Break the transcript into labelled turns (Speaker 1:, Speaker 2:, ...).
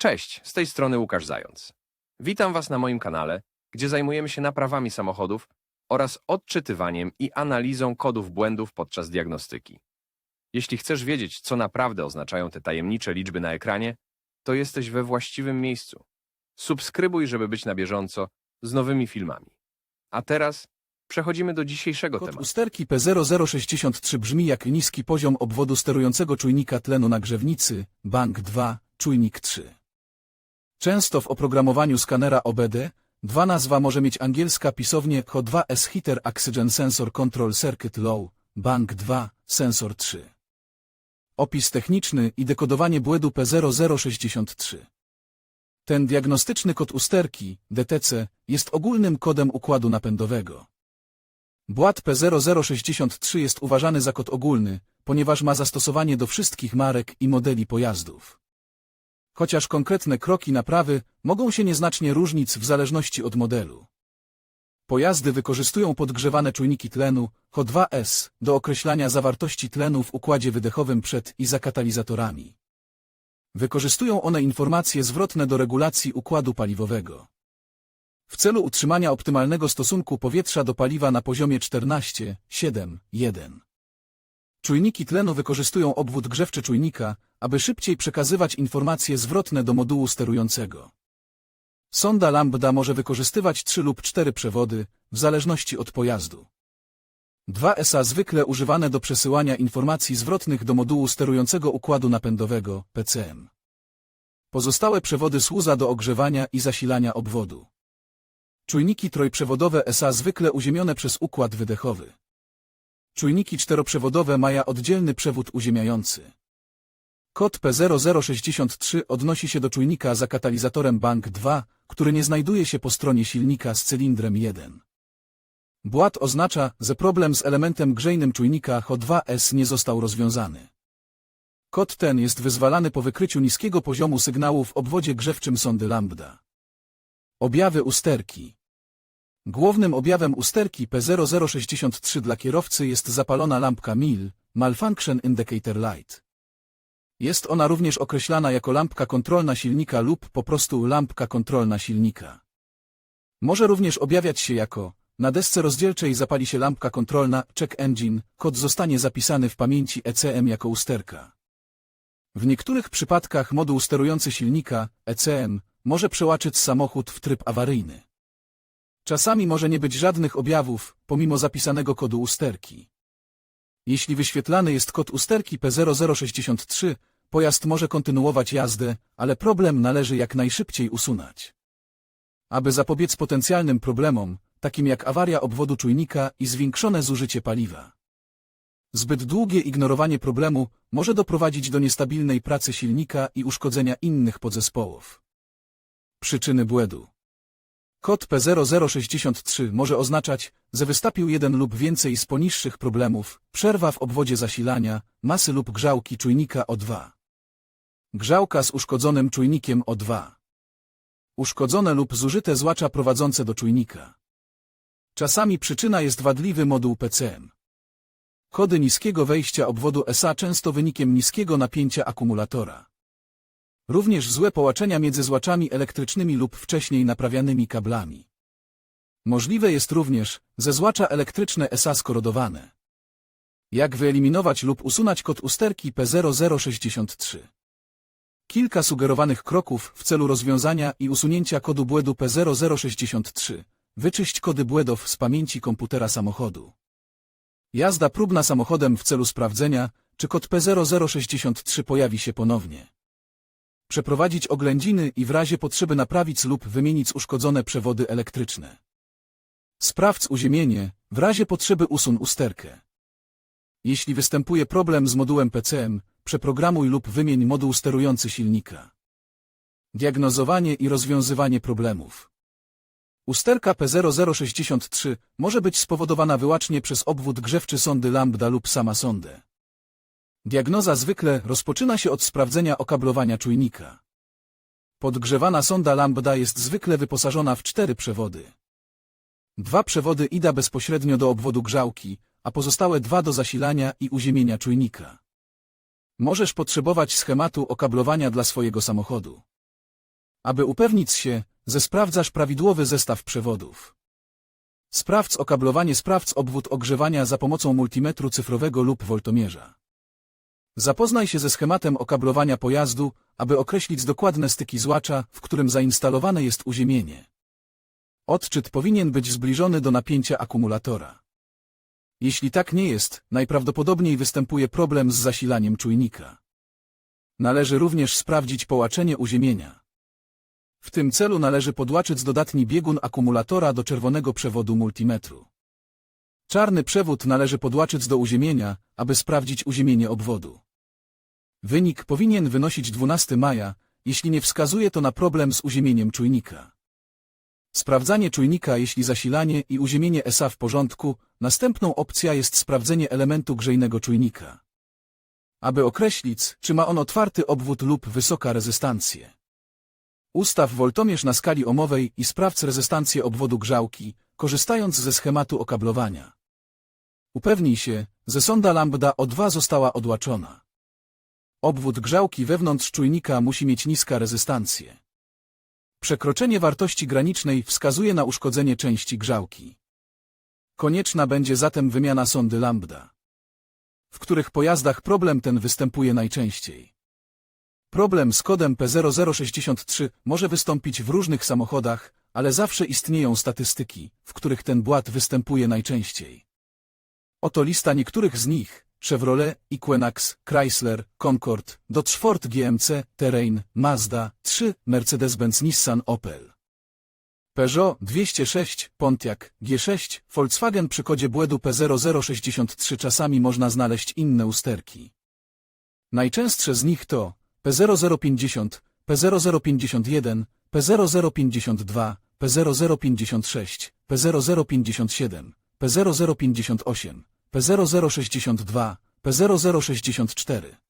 Speaker 1: Cześć, z tej strony Łukasz Zając. Witam Was na moim kanale, gdzie zajmujemy się naprawami samochodów oraz odczytywaniem i analizą kodów błędów podczas diagnostyki. Jeśli chcesz wiedzieć, co naprawdę oznaczają te tajemnicze liczby na ekranie, to jesteś we właściwym miejscu. Subskrybuj, żeby być na bieżąco z nowymi filmami. A teraz przechodzimy do dzisiejszego
Speaker 2: Kod
Speaker 1: tematu.
Speaker 2: usterki P0063 brzmi jak niski poziom obwodu sterującego czujnika tlenu na grzewnicy, bank 2, czujnik 3. Często w oprogramowaniu skanera OBD, dwa nazwa może mieć angielska pisownie CO2S Heater Oxygen Sensor Control Circuit Low, bank 2, sensor 3. Opis techniczny i dekodowanie błędu P0063. Ten diagnostyczny kod usterki, DTC, jest ogólnym kodem układu napędowego. Błat P0063 jest uważany za kod ogólny, ponieważ ma zastosowanie do wszystkich marek i modeli pojazdów. Chociaż konkretne kroki naprawy mogą się nieznacznie różnić w zależności od modelu. Pojazdy wykorzystują podgrzewane czujniki tlenu HO2S do określania zawartości tlenu w układzie wydechowym przed i za katalizatorami. Wykorzystują one informacje zwrotne do regulacji układu paliwowego. W celu utrzymania optymalnego stosunku powietrza do paliwa na poziomie 14, 7, 1. Czujniki tlenu wykorzystują obwód grzewczy czujnika, aby szybciej przekazywać informacje zwrotne do modułu sterującego. Sonda lambda może wykorzystywać 3 lub 4 przewody, w zależności od pojazdu. 2SA zwykle używane do przesyłania informacji zwrotnych do modułu sterującego układu napędowego, PCM. Pozostałe przewody służą do ogrzewania i zasilania obwodu. Czujniki trojprzewodowe SA zwykle uziemione przez układ wydechowy. Czujniki czteroprzewodowe mają oddzielny przewód uziemiający. Kod P0063 odnosi się do czujnika za katalizatorem Bank 2, który nie znajduje się po stronie silnika z cylindrem 1. Błat oznacza, że problem z elementem grzejnym czujnika HO2S nie został rozwiązany. Kod ten jest wyzwalany po wykryciu niskiego poziomu sygnału w obwodzie grzewczym sondy lambda. Objawy usterki Głównym objawem usterki P0063 dla kierowcy jest zapalona lampka MIL, Malfunction Indicator Light. Jest ona również określana jako lampka kontrolna silnika lub po prostu lampka kontrolna silnika. Może również objawiać się jako na desce rozdzielczej zapali się lampka kontrolna check engine, kod zostanie zapisany w pamięci ECM jako usterka. W niektórych przypadkach moduł sterujący silnika, ECM, może przełaczyć samochód w tryb awaryjny. Czasami może nie być żadnych objawów, pomimo zapisanego kodu usterki. Jeśli wyświetlany jest kod usterki P0063, pojazd może kontynuować jazdę, ale problem należy jak najszybciej usunąć. Aby zapobiec potencjalnym problemom, takim jak awaria obwodu czujnika i zwiększone zużycie paliwa. Zbyt długie ignorowanie problemu może doprowadzić do niestabilnej pracy silnika i uszkodzenia innych podzespołów. Przyczyny błędu Kod P0063 może oznaczać, że wystąpił jeden lub więcej z poniższych problemów, przerwa w obwodzie zasilania, masy lub grzałki czujnika O2. Grzałka z uszkodzonym czujnikiem O2. Uszkodzone lub zużyte złacza prowadzące do czujnika. Czasami przyczyna jest wadliwy moduł PCM. Kody niskiego wejścia obwodu SA często wynikiem niskiego napięcia akumulatora. Również złe połączenia między złaczami elektrycznymi lub wcześniej naprawianymi kablami. Możliwe jest również, że złacza elektryczne SA skorodowane. Jak wyeliminować lub usunąć kod usterki P0063? Kilka sugerowanych kroków w celu rozwiązania i usunięcia kodu błędu P0063. Wyczyść kody błędów z pamięci komputera samochodu. Jazda próbna samochodem w celu sprawdzenia, czy kod P0063 pojawi się ponownie. Przeprowadzić oględziny i w razie potrzeby naprawić lub wymienić uszkodzone przewody elektryczne. Sprawdź uziemienie, w razie potrzeby usun usterkę. Jeśli występuje problem z modułem PCM, przeprogramuj lub wymień moduł sterujący silnika. Diagnozowanie i rozwiązywanie problemów. Usterka P0063 może być spowodowana wyłącznie przez obwód grzewczy sondy lambda lub sama sondę. Diagnoza zwykle rozpoczyna się od sprawdzenia okablowania czujnika. Podgrzewana sonda lambda jest zwykle wyposażona w cztery przewody. Dwa przewody ida bezpośrednio do obwodu grzałki, a pozostałe dwa do zasilania i uziemienia czujnika. Możesz potrzebować schematu okablowania dla swojego samochodu. Aby upewnić się, że sprawdzasz prawidłowy zestaw przewodów. Sprawdź okablowanie, sprawdź obwód ogrzewania za pomocą multimetru cyfrowego lub woltomierza. Zapoznaj się ze schematem okablowania pojazdu, aby określić dokładne styki złacza, w którym zainstalowane jest uziemienie. Odczyt powinien być zbliżony do napięcia akumulatora. Jeśli tak nie jest, najprawdopodobniej występuje problem z zasilaniem czujnika. Należy również sprawdzić połaczenie uziemienia. W tym celu należy podłaczyć dodatni biegun akumulatora do czerwonego przewodu multimetru. Czarny przewód należy podłaczyć do uziemienia, aby sprawdzić uziemienie obwodu. Wynik powinien wynosić 12 maja, jeśli nie wskazuje to na problem z uziemieniem czujnika. Sprawdzanie czujnika, jeśli zasilanie i uziemienie SA w porządku, następną opcja jest sprawdzenie elementu grzejnego czujnika. Aby określić, czy ma on otwarty obwód lub wysoka rezystancję. Ustaw woltomierz na skali omowej i sprawdź rezystancję obwodu grzałki, korzystając ze schematu okablowania. Upewnij się, że sonda lambda O2 została odłaczona. Obwód grzałki wewnątrz czujnika musi mieć niska rezystancję. Przekroczenie wartości granicznej wskazuje na uszkodzenie części grzałki. Konieczna będzie zatem wymiana sondy lambda. W których pojazdach problem ten występuje najczęściej? Problem z kodem P0063 może wystąpić w różnych samochodach, ale zawsze istnieją statystyki, w których ten błąd występuje najczęściej. Oto lista niektórych z nich. Chevrolet, Equinox, Chrysler, Concord, Dodge Ford GMC, Terrain, Mazda, 3, Mercedes-Benz Nissan Opel. Peugeot 206, Pontiac, G6, Volkswagen przy kodzie błędu P0063 czasami można znaleźć inne usterki. Najczęstsze z nich to P0050, P0051, P0052, P0056, P0057, P0058, P0062, P0064.